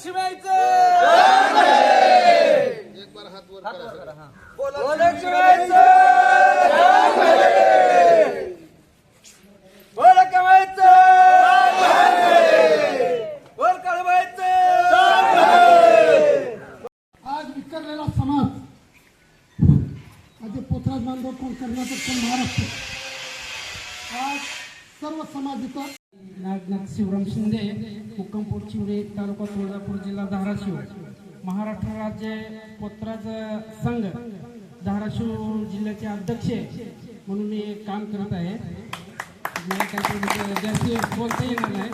गोलक्ष्मीचं गोलक्ष्मीचं गोलक्ष्मीचं गोलकळवायचं आज विखरलेला समाज आज पोथराज बांधव कोण? कर्नाटक कोण? महाराष्ट्र. आज सर्व समाज इथं नागनाथ शिवराम शिंदे हुकमपूर चिवडे तालुका चंद्रपूर जिल्हा धाराशिव. महाराष्ट्र राज्य पोत्राज संघ धाराशिव जिल्ह्याचे अध्यक्ष म्हणून मी काम करत आहे. मला काही तेवढं बोलता येणार नाही.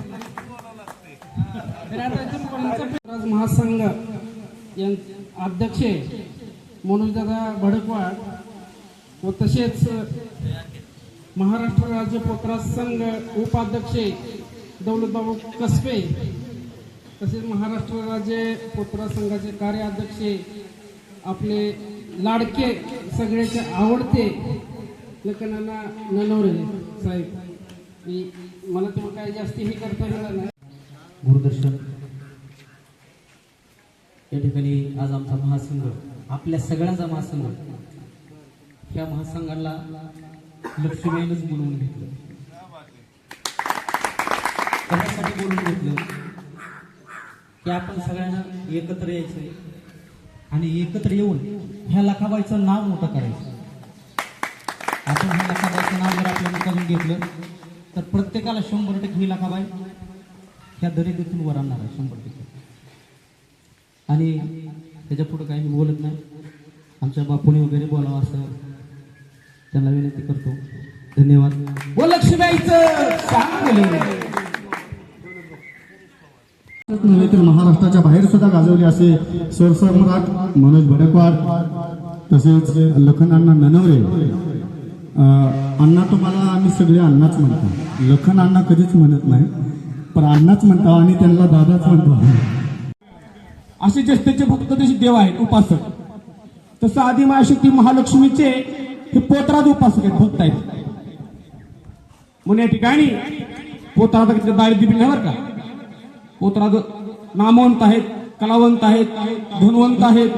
पोत्राज महासंघ यां अध्यक्ष मनोजदादा भडकवाड व तसेच महाराष्ट्र राज्य पोतराज संघ उपाध्यक्ष दौलतबाबू कसबे तसेच महाराष्ट्र राज्य पोतरा संघाचे कार्याध्यक्ष आपले लाडके सगळ्याचे आवडते लखनाना ननवरे साहेब. मी मला तेव्हा काय जास्ती हे करता येणार नाही. गुरुदर्शन या ठिकाणी आज आमचा महासंघ आपल्या सगळ्याचा महासंघ ह्या महासंघाला लक्ष्मीनंच बोलवून घेतलं. कशासाठी बोलवून घेतलं? की आपण सगळ्यांना एकत्र यायचं. आणि एकत्र येऊन ह्या लखाबाईचं नाव मोठं करायचं. आपण ह्या लखाबाईचं नाव जर आपल्याला करून घेतलं तर प्रत्येकाला शंभर टक्के ही लखाबाई ह्या दरिद्रीतून वर आणणार आहे शंभर टक्के. आणि त्याच्या पुढं काही मी बोलत नाही. आमच्या बापूने वगैरे बोलावं असं त्यांना विनंती करतो. धन्यवाद. व लक्ष्मीबाईचं. चांगलं नव्हे तर महाराष्ट्राच्या बाहेर सुद्धा गाजवले असे सरसम्राट मनोज भडकवाड तसेच लखन अण्णा ननवरे. अं, अण्णा तुम्हाला आम्ही सगळे अण्णाच म्हणतो. लखन अण्णा कधीच म्हणत नाही पण अण्णाच म्हणतो आणि त्यांना दादाच म्हणतो. असे ज्येष्ठचे भक्त तसे देव आहेत उपासक. तसं आदिमाशक्ती महालक्ष्मीचे हे पोतराज उपासक आहेत भक्त आहेत. म्हणून या ठिकाणी पोतराज दारिद्र्य बिलण्यावर का? पोतराज नामवंत आहेत कलावंत आहेत धनवंत आहेत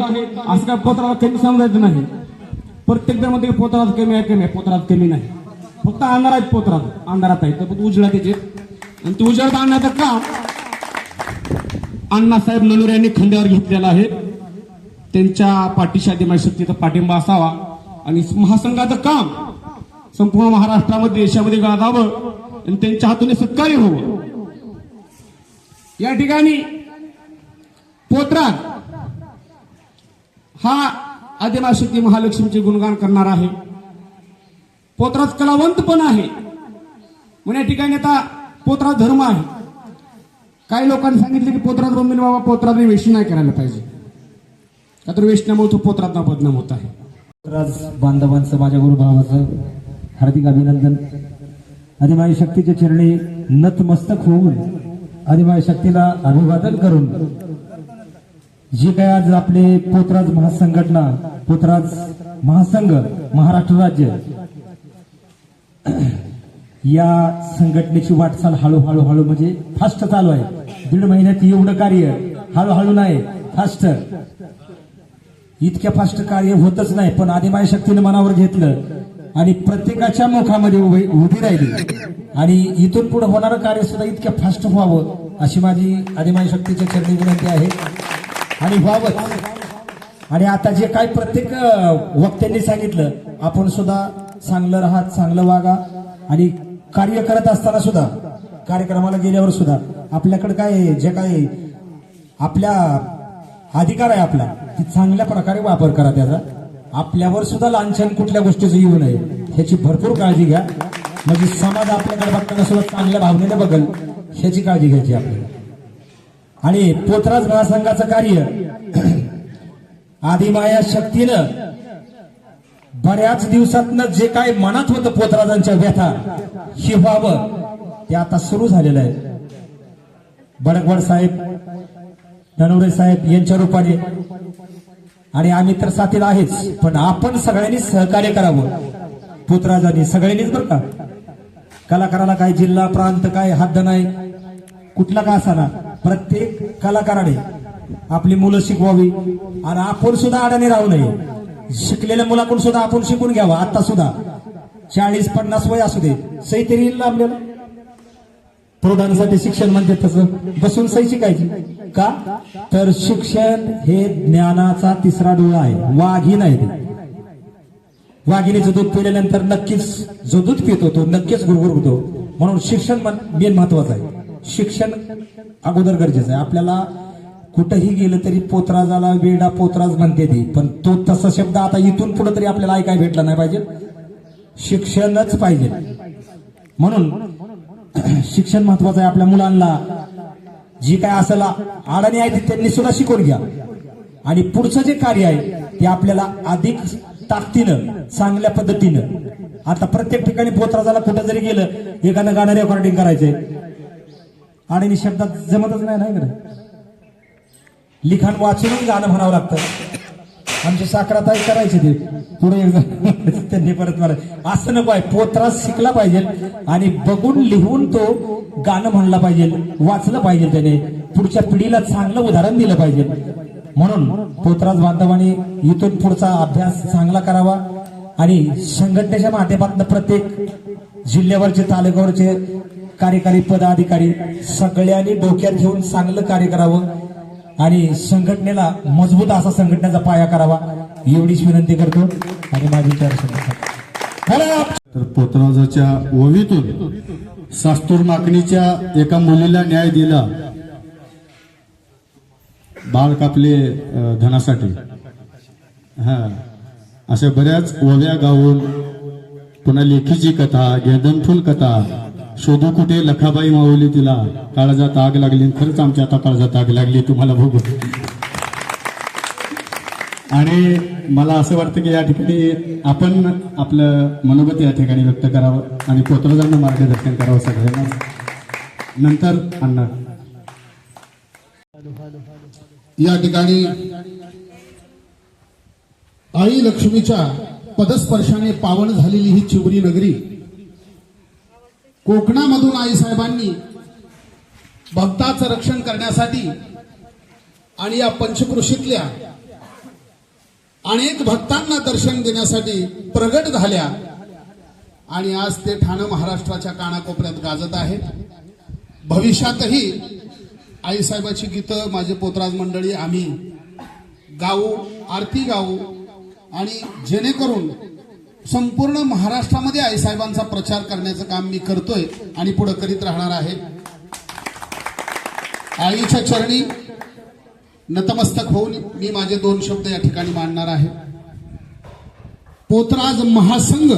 असं काय पोत्राला कमी समजायचं नाही. प्रत्येक जण पोत्रात कमी आहे कमी आहे. पोत्रात कमी नाही. फक्त अंधार आहेत पोतराज. अंधारात आहेत. तर उजळा त्याचे आणि ते उजळत आणण्याचं काम अण्णासाहेब नलुरे यांनी खांद्यावर घेतलेला आहे. त्यांच्या पाठीशी आदिमाशक्तीचा पाठिंबा असावा. आणि महासंघाचं काम संपूर्ण महाराष्ट्रामध्ये देशामध्ये गाजावं आणि त्यांच्या हातून सत्कार्य व्हावं. या ठिकाणी पोत्रात हा आदिमाशक्ती महालक्ष्मीचे गुणगान करणार आहे. पोत्रात कलावंत पण आहे. म्हणून या ठिकाणी आता पोत्रात धर्म आहे. काही लोकांनी सांगितले की पोत्रात बोंबील बाबा पोत्रात वेशी नाही करायला पाहिजे. का तर वेशण्यामुळे तो पोत्रात बदनाम होत आहे. पोत्राज बांधवांचं माझ्या गुरुभावाचं हार्दिक अभिनंदन. आदिमाई शक्तीच्या चरणी नतमस्तक होऊन अधिमाय शक्तीला अभिवादन करून जे काय आज आपले पोतराज महासंघटना पोतराज महासंघ महाराष्ट्र राज्य या संघटनेची वाटचाल हळूहळू हळू म्हणजे फास्ट चालू आहे. दीड महिन्यात एवढं कार्य हळूहळू नाही फास्ट. इतक्या फास्ट कार्य होतच नाही पण आदिमाय शक्तीने मनावर घेतलं. आणि प्रत्येकाच्या मुखामध्ये उभी उभी राहिली. आणि इथून पुढे होणारं कार्य सुद्धा इतक्या फास्ट व्हावं अशी माझी आदिमाय शक्तीच्या चरणी विनंती आहे. आणि व्हावं. आणि आता जे काय प्रत्येक वक्त्यांनी सांगितलं आपण सुद्धा चांगलं राहा चांगलं वागा. आणि कार्य करत असताना सुद्धा कार्यक्रमाला गेल्यावर सुद्धा आपल्याकडे काय जे काय आपल्या अधिकार आहे आपला ती चांगल्या प्रकारे वापर करा त्याचा. आपल्यावर सुद्धा लांछन कुठल्या गोष्टीचं येऊ नये ह्याची भरपूर काळजी घ्या. म्हणजे समाज आपल्याकडे बघताना सुद्धा चांगल्या भावनेने बघल ह्याची काळजी घ्यायची आपल्याला. आणि पोतराज महासंघाचं कार्य आदिमाया शक्तीनं बऱ्याच दिवसातनं जे काय मनात होतं पोतराजांच्या व्यथा हे व्हावं ते आता सुरू झालेलं आहे. बडकवड साहेब धनवरे साहेब यांच्या रूपाने आणि आम्ही तर साथीला आहेच पण आपण सगळ्यांनी सहकार्य करावं. पुतराजांनी सगळ्यांनीच बरं का? कलाकाराला काय जिल्हा प्रांत काय हद्द नाही कुठला का असाना? प्रत्येक कलाकाराने आपली मुलं शिकवावी. आणि आपण सुद्धा अडाणी राहू नये. शिकलेल्या मुलाकडून सुद्धा आपण शिकून घ्यावं. आता सुद्धा. चाळीस पन्नास वय असू दे. सही तरी येईल ना आपल्याला प्रौढांसाठी शिक्षण म्हणजे तसं बसून सही शिकायची का? तर शिक्षण हे ज्ञानाचा तिसरा डोळा आहे. वाघी नाही ते. वाघिणीचं दूध पिल्यानंतर नक्कीच जो दूध पितो तो नक्कीच गुरगुर होतो. म्हणून शिक्षण मेन महत्वाचं आहे. शिक्षण अगोदर गरजेचं आहे. आपल्याला कुठंही गेलं तरी पोतराजाला वेडा पोतराज म्हणते ती. पण तो तसा शब्द आता इथून पुढे तरी आपल्याला ऐकाय भेटला नाही पाहिजे. शिक्षणच पाहिजे. म्हणून शिक्षण महत्वाचं आहे आपल्या मुलांना. जी काय असेल अडाणी आहे ती त्यांनी सुद्धा शिकून घ्या. आणि पुढचं जे कार्य आहे ते आपल्याला अधिक ताकदीनं चांगल्या पद्धतीनं. आता प्रत्येक ठिकाणी पोत्राजाला कुठं जरी गेलं एखादं गाणं रेकॉर्डिंग करायचंय. आणि शब्दात जमतच नाही नाही कडे लिखाण वाचूनच गाणं म्हणावं लागतं. आमची साखराताई करायची ते. पुढे एकदा त्यांनी परत मला असं नको आहे. पोतराज शिकला पाहिजे आणि बघून लिहून तो गाणं म्हणलं पाहिजे वाचलं पाहिजे त्याने. पुढच्या पिढीला चांगलं उदाहरण दिलं पाहिजे. म्हणून पोतराज बांधवांनी इथून पुढचा अभ्यास चांगला करावा आणि संघटनेच्या माध्यमातून प्रत्येक जिल्ह्यावरचे तालुक्यावरचे कार्यकारी पदाधिकारी सगळ्यांनी डोक्यात घेऊन चांगलं कार्य करावं. आणि संघटनेला मजबूत असा संघटनेचा पाया करावा एवढीच विनंती करतो आणि माझी तर पोतराजाच्या ओवीतून सास्तूर माकणीच्या एका मुलीला न्याय दिला. बाळ कापले धनासाठी. हा. अशा बऱ्याच ओव्या गाऊन पुन्हा लेखीची कथा गेंदनफुल कथा शोधू कुठे? लखाबाई मावली तिला. काळजात आग लागली खरंच आमच्या आता काळजात आग लागली तुम्हाला बघू आणि मला असं वाटतं की या ठिकाणी आपण आपलं मनोगत या ठिकाणी व्यक्त करावं आणि पोतराजांना मार्गदर्शन करावं सगळ्यांना. नंतर अण्णा. या ठिकाणी आई लक्ष्मीच्या पदस्पर्शाने पावन झालेली ही चिवरी नगरी कोकणामधून आईसाहेबांनी भक्ताचं रक्षण करण्यासाठी आणि या पंचकृषीतल्या अनेक भक्तांना दर्शन देण्यासाठी प्रगट झाल्या. आणि आज ते ठाणं महाराष्ट्राच्या कानाकोपऱ्यात गाजत आहेत. भविष्यातही आईसाहेबाची गीतं माझे पोतराज मंडळी आम्ही गाऊ आरती गाऊ आणि जेणेकरून संपूर्ण महाराष्ट्रामध्ये आईसाहेबांचा प्रचार करण्याचं काम मी करतोय आणि पुढे करीत राहणार आहे. आईच्या चरणी नतमस्तक होऊन मी माझे दोन शब्द या ठिकाणी मांडणार आहे. पोतराज महासंघ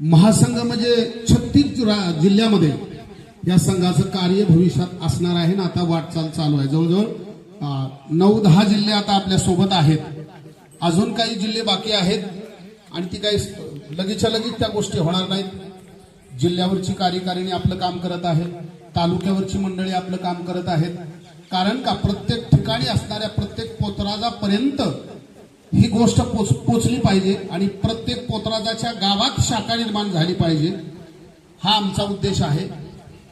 महासंघ म्हणजे छत्तीस जिल्ह्यामध्ये या संघाचं कार्य भविष्यात असणार आहे ना आता वाटचाल चालू आहे. जवळजवळ नऊ दहा जिल्हे आता आपल्यासोबत आहेत. अजून काही जिल्हे बाकी आहेत. आणि ती काही लगेचच्या लगेच त्या गोष्टी होणार नाहीत. जिल्ह्यावरची कार्यकारिणी आपलं काम करत आहे तालुक्यावरची मंडळी आपलं काम करत आहेत. कारण का प्रत्येक ठिकाणी असणाऱ्या प्रत्येक पोतराजापर्यंत ही गोष्ट पोच पोचली पाहिजे आणि प्रत्येक पोतराजाच्या गावात शाखा निर्माण झाली पाहिजे हा आमचा उद्देश आहे.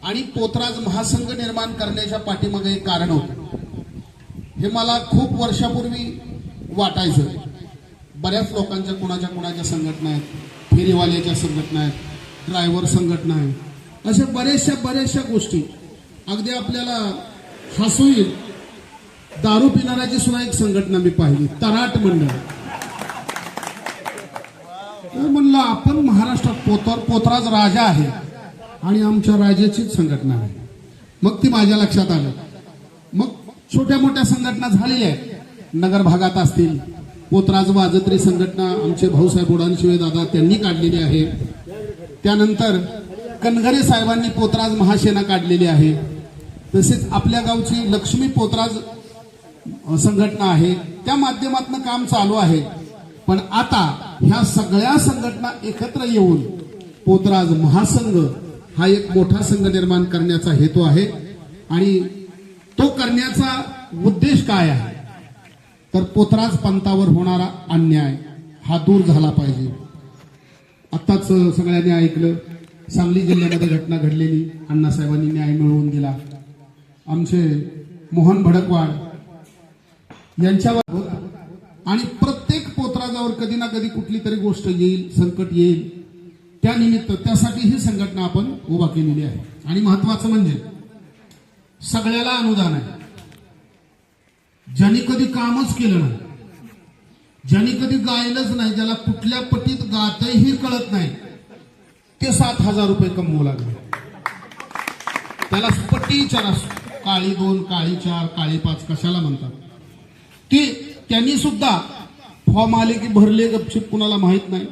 आणि पोतराज महासंघ निर्माण करण्याच्या पाठीमागे एक कारण होतं. हे मला खूप वर्षापूर्वी वाटायचं. बऱ्याच लोकांच्या कुणाच्या कुणाच्या संघटना आहेत? फेरीवाल्याच्या संघटना आहेत ड्रायव्हर संघटना आहे अशा बऱ्याचशा बऱ्याचशा गोष्टी. अगदी आपल्याला हसू येईल. दारू पिणाऱ्याची सुद्धा एक संघटना मी पाहिली तराट मंडळ. तर म्हणलं आपण महाराष्ट्रात पोतर पोतराज राजा आहे आणि आमच्या राजाचीच संघटना आहे. मग ती माझ्या लक्षात आलं. मग छोट्या मोठ्या संघटना झालेल्या आहेत. नगर भागात असतील पोतराज वाजत्री संघटना आमचे भाऊसाहेब उडानशिवे दादा त्यांनी काढलेली आहे. त्यानंतर कनगरे साहेबांनी पोतराज महासेना काढलेली आहे. तसेच आपल्या गावची लक्ष्मी पोतराज संघटना आहे. त्या माध्यमातून काम चालू आहे. पण आता ह्या सगळ्या संघटना एकत्र येऊन पोतराज महासंघ हा एक मोठा संघ निर्माण करण्याचा हेतू आहे. आणि तो करण्याचा उद्देश काय आहे? तर पोतराज पंथावर होणारा अन्याय हा दूर झाला पाहिजे. आत्ताच सगळ्यांनी ऐकलं सांगली जिल्ह्यामध्ये घटना घडलेली अण्णासाहेबांनी न्याय मिळवून दिला. आमचे मोहन भडकवाड यांच्यावर आणि प्रत्येक पोतराजावर कधी ना कधी कुठली तरी गोष्ट येईल संकट येईल. त्यानिमित्त त्यासाठी ही संघटना आपण उभा केलेली आहे. आणि महत्वाचं म्हणजे सगळ्याला अनुदान आहे. ज्यांनी कधी कामच केलं नाही ज्यांनी कधी गायलंच नाही ज्याला कुठल्या पटीत गातही कळत नाही ते सात हजार रुपये कमवू लागले. त्याला पटी चार काळी दोन काळी चार काळी पाच कशाला म्हणतात. ते त्यांनी सुद्धा फॉर्म आले की भरले गपचिप कुणाला माहीत नाही.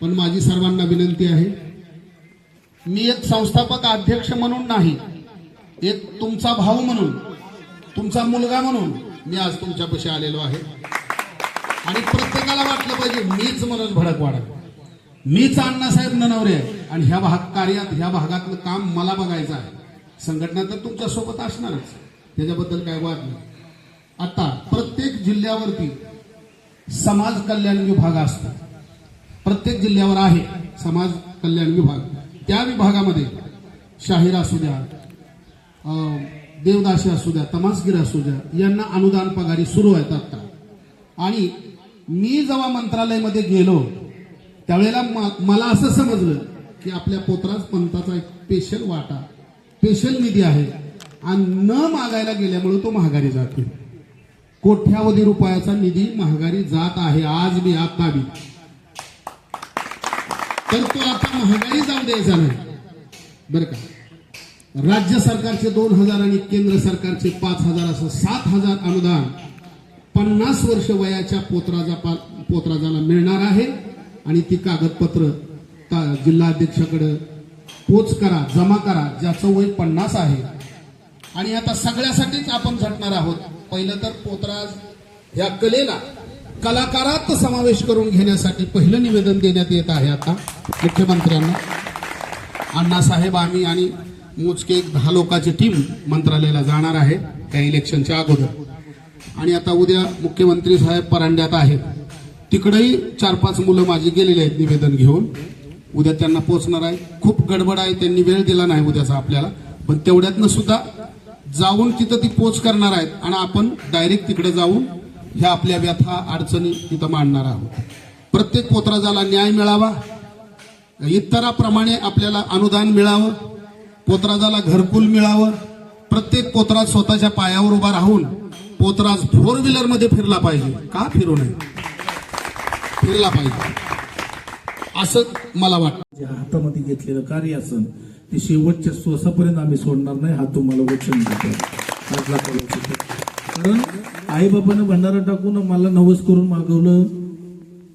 पण माझी सर्वांना विनंती आहे मी एक संस्थापक अध्यक्ष म्हणून नाही एक तुमचा भाऊ म्हणून तुमचा मुलगा म्हणून मी आज तुमच्यापाशी आलेलो आहे. आणि प्रत्येकाला वाटलं पाहिजे मीच मनोज भडकवाडा मीच अण्णासाहेब ननवरे आहे. आणि ह्या भाग कार्यात ह्या भागातलं काम मला बघायचं आहे. संघटना तर तुमच्यासोबत असणारच. त्याच्याबद्दल काय वाद नाही. आता प्रत्येक जिल्ह्यावरती समाज कल्याण विभाग असतो. प्रत्येक जिल्ह्यावर आहे समाज कल्याण विभाग. त्या विभागामध्ये शाहीर असू द्या देवदासी असू द्या तमासगीर असू द्या यांना अनुदान पगारी सुरू आहेत आता. आणि मी जेव्हा मंत्रालयामध्ये गेलो त्यावेळेला म- मला असं समजलं की आपल्या पोतराज पंथाचा एक स्पेशल वाटा स्पेशल निधी आहे. आणि न मागायला गेल्यामुळे तो महागारी जातो कोट्यावधी रुपयाचा निधी महागारी जात आहे आज बी आता बी. तर तो आता महागारी जाऊ द्यायचा नाही. बरं का? राज्य सरकारचे दोन हजार आणि केंद्र सरकारचे पाच हजार असं सात हजार अनुदान पन्नास वर्ष वयाच्या पोतराजा पा- पोतराजाला मिळणार आहे. आणि ती कागदपत्र ता- जिल्हाध्यक्षाकडे पोच करा जमा करा ज्याचं वय पन्नास आहे. आणि आता सगळ्यासाठीच आपण झटणार आहोत. पहिलं तर पोतराज या कलेला कलाकारात समावेश करून घेण्यासाठी पहिलं निवेदन देण्यात येत आहे आता. मुख्यमंत्र्यांना अण्णासाहेब आम्ही आणि मोजके एक दहा लोकांची टीम मंत्रालयाला जाणार आहे त्या इलेक्शनच्या अगोदर. आणि आता उद्या मुख्यमंत्री साहेब परांड्यात आहेत. तिकडेही चार पाच मुलं माझी गेलेली आहेत निवेदन घेऊन. उद्या त्यांना पोहोचणार आहे. खूप गडबड आहे त्यांनी वेळ दिला नाही उद्याचा आपल्याला. पण तेवढ्यातनं सुद्धा जाऊन तिथं ती पोच करणार आहेत आणि आपण डायरेक्ट तिकडे जाऊन ह्या आपल्या व्यथा अडचणी तिथं मांडणार आहोत. प्रत्येक पोत्राजाला न्याय मिळावा. इतराप्रमाणे आपल्याला अनुदान मिळावं. पोतराजाला घरकुल मिळावं. प्रत्येक पोतराज स्वतःच्या पायावर उभा राहून पोतराज फोर व्हीलरमध्ये फिरला पाहिजे. का फिरू नये? फिरला पाहिजे. असं मला वाटतं. जे हातामध्ये घेतलेलं कार्य असन ते शेवटच्या श्वासापर्यंत आम्ही सोडणार नाही हा तुम्हाला वचन देतो. आज दाखवलं कारण भंडारा टाकून मला नवस करून मागवलं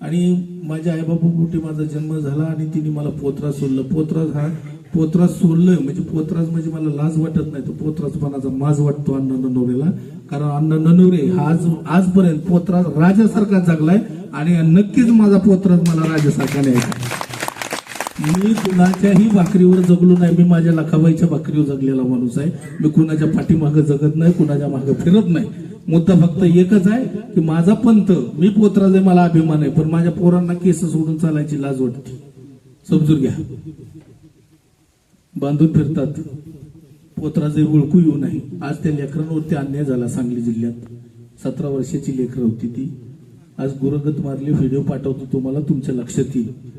आणि माझ्या आईबाबा पोटी माझा जन्म झाला आणि तिने मला पोतराज सोडलं. पोतराज हा पोत्रास सोडलं म्हणजे पोत्रास म्हणजे मला लाज वाटत नाही तो पोत्रासपणाचा माज वाटतो अण्णा ननवरेला कारण अण्णा ननवरे हा आज आजपर्यंत पोत्रास राजासारखा जगलाय आणि नक्कीच माझा पोत्रास मला राजासारखा न्यायचा मी कुणाच्याही भाकरीवर जगलो नाही मी माझ्या लखाबाईच्या भाकरीवर जगलेला माणूस आहे. मी कुणाच्या पाठीमागं जगत नाही कुणाच्या मागं फिरत नाही. मुद्दा फक्त एकच आहे की माझा पंथ मी पोतराज आहे मला अभिमान आहे. पण माझ्या पोरांना केस सोडून चालायची लाज वाटते. समजून घ्या. बांधून फिरतात. पोत्राचे ओळखू येऊ नाही आज त्या लेकरांवरती अन्याय झाला सांगली जिल्ह्यात. सतरा वर्षाची लेकरं होती ती. आज गुरगत मारले व्हिडिओ पाठवतो तुम्हाला तुमच्या लक्षात येईल.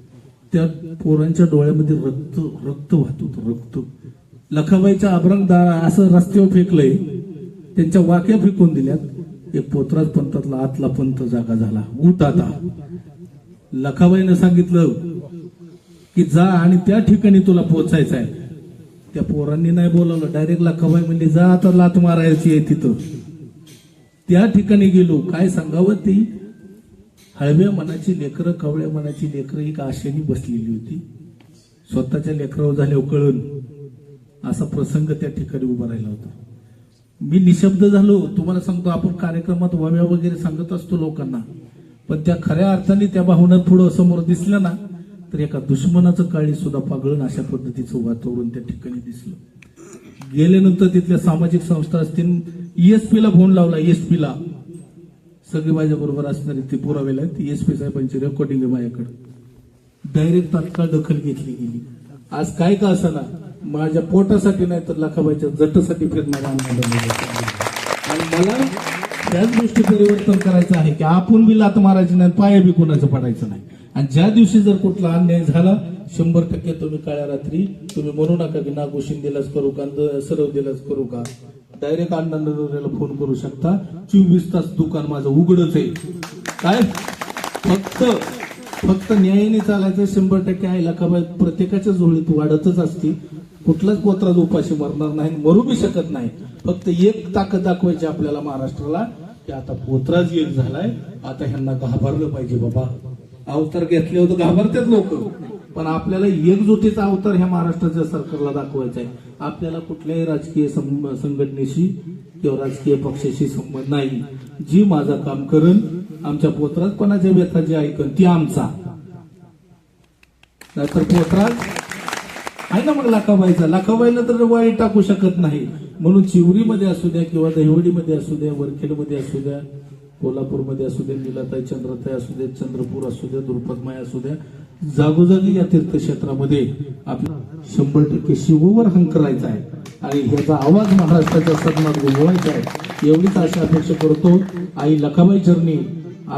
त्या पोरांच्या डोळ्यामध्ये रक्त रक्त वाहत होतं रक्त. लखाबाईच्या अभ्रंग असं रस्त्यावर फेकलंय. त्यांच्या वाक्या फेकून दिल्यात. एक पोतराज पंथातला आतला पंथ जागा झाला. उठ आता. लखाबाईनं सांगितलं की जा आणि त्या ठिकाणी तुला पोचायचं आहे त्या पोरांनी नाही बोलावलं. डायरेक्ट लखाबाई म्हणजे जा आता लात मारायची आहे तिथं. त्या ठिकाणी गेलो. काय सांगावं ती? हळव्या मनाची लेकरं कवळ्या मनाची लेकरं एक आशेने बसलेली होती. स्वतःच्या लेकरावर झाल्यावर कळून. असा प्रसंग त्या ठिकाणी उभा राहिला होता. मी निशब्द झालो. तुम्हाला सांगतो आपण कार्यक्रमात व्हाव्या वगैरे सांगत असतो लोकांना. पण त्या खऱ्या अर्थाने त्या भावना थोडं समोर दिसलं ना तर एका दुश्मनाचं काळी सुद्धा पागळून अशा पद्धतीचं वातावरण त्या ठिकाणी दिसलं. गेल्यानंतर तिथल्या सामाजिक संस्था असतील ईएसपीला फोन लावला ईएसपीला सगळे माझ्या बरोबर असणारे ते पुरावेला आहेत एस पी साहेबांची रेकॉर्डिंग आहे माझ्याकडे. डायरेक्ट तात्काळ दखल घेतली गेली. आज काय का असाना माझ्या पोटासाठी नाही तर लाखाबाईच्या जटासाठी फिरणारा आणि मला त्याच गोष्टी परिवर्तन करायचं आहे की आपण बी लात मारायची नाही पाया बी कोणाचं पडायचं नाही. आणि ज्या दिवशी जर कुठला अन्याय झाला शंभर टक्के तुम्ही काळ्या रात्री तुम्ही म्हणू नका की नागो शिंदेलाच करू का सरव दिलाच करू का. डायरेक्ट अण्णा फोन करू शकता. चोवीस तास दुकान माझं उघडच आहे. काय? फक्त फक्त न्यायाने चालायचं शंभर टक्के आहे लखाबाई प्रत्येकाच्या झोळीत वाढतच असती. कुठलाच पोत्रात उपाशी मरणार नाही मरू बी शकत नाही. फक्त एक ताकद दाखवायची आपल्याला महाराष्ट्राला की आता पोत्राच एक झालाय आता ह्यांना घाबरलं पाहिजे बाबा. अवतार घेतले होते घाबरतात लोक. पण आपल्याला एकजुटीचा अवतार ह्या महाराष्ट्राच्या सरकारला दाखवायचा आहे. आपल्याला कुठल्याही राजकीय संघटनेशी किंवा राजकीय पक्षाशी संबंध नाही. जी माझं काम करण आमच्या पोत्रात कोणाच्या व्यथा जे ऐकन ती आमचा. नाहीतर पोत्रात आहे ना मग लाखाबाईचा? लाखाबाईला तर वाईट टाकू शकत नाही. म्हणून चिवरीमध्ये असू द्या किंवा दहिवडीमध्ये असू द्या वरखेडमध्ये असू द्या कोल्हापूरमध्ये असू द्या निलाताई चंद्रताई असू द्या चंद्रपूर असू द्या द्रुपदमाय असू द्या जागोजागी या तीर्थक्षेत्रामध्ये आपला शंभर टक्के शिववर हंकरायचा आहे. आणि ह्याचा आवाज महाराष्ट्राच्या सदनात गुंजवायचा आहे. एवढीच आशा अपेक्षा करतो. आई लखाबाई चरणी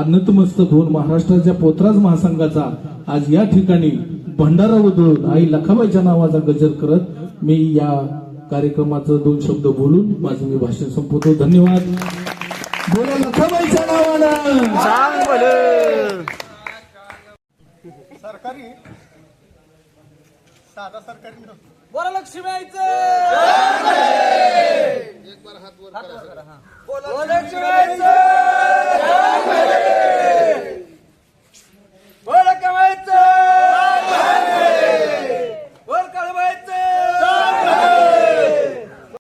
नतमस्तक होऊन महाराष्ट्राच्या पोत्राज महासंघाचा आज या ठिकाणी भंडारा उधळून आई लखाबाईच्या नावाचा गजर करत मी या कार्यक्रमाचं दोन शब्द बोलून माझं मी भाषण संपवतो. धन्यवाद. बोला लखमाईच्या नावानं. सांग सरकारी. साधा सरकारी नव्हतं. बोला लक्ष्मीबाईच. बोला लक्ष्मीबाईच. बोला कमायचं